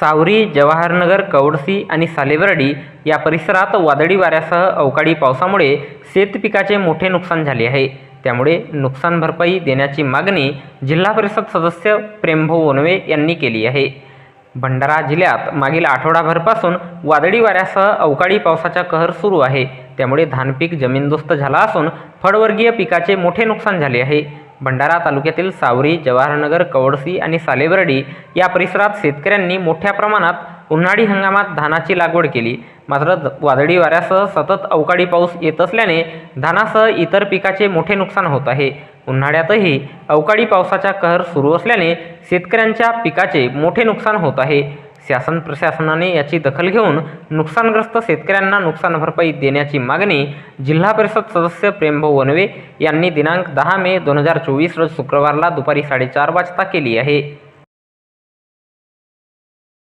सावरी जवाहरनगर कवडसी आणि सालेबर्डी या परिसरात वादळी वाऱ्यासह अवकाळी पावसामुळे शेतपिकाचे मोठे नुकसान झाले आहे. त्यामुळे नुकसान भरपाई देण्याची मागणी जिल्हा परिषद सदस्य प्रेमभाऊ वनवे यांनी केली आहे. भंडारा जिल्ह्यात मागील आठवडाभरपासून वादळी वाऱ्यासह अवकाळी पावसाचा कहर सुरू आहे. त्यामुळे धानपीक जमीनदोस्त झाला असून फळवर्गीय पिकाचे मोठे नुकसान झाले आहे. भंडारा तालुक्यातील सावरी जवाहरनगर कवडसी आणि सालेबर्डी या परिसरात शेतकऱ्यांनी मोठ्या प्रमाणात उन्हाळी हंगामात धानाची लागवड केली. मात्र वादळी वाऱ्यासह सतत अवकाळी पाऊस येत असल्याने धानासह इतर पिकाचे मोठे नुकसान होत आहे. उन्हाळ्यातही अवकाळी पावसाचा कहर सुरू असल्याने शेतकऱ्यांच्या पिकाचे मोठे नुकसान होत आहे. शासन प्रशासनाने याची दखल घेऊन नुकसानग्रस्त शेतकऱ्यांना नुकसान भरपाई देण्याची मागणी जिल्हा परिषद सदस्य प्रेमभाऊ वनवे यांनी दिनांक दहा मे दोन हजार चोवीस रोज शुक्रवारला दुपारी साडेचार वाजता केली आहे.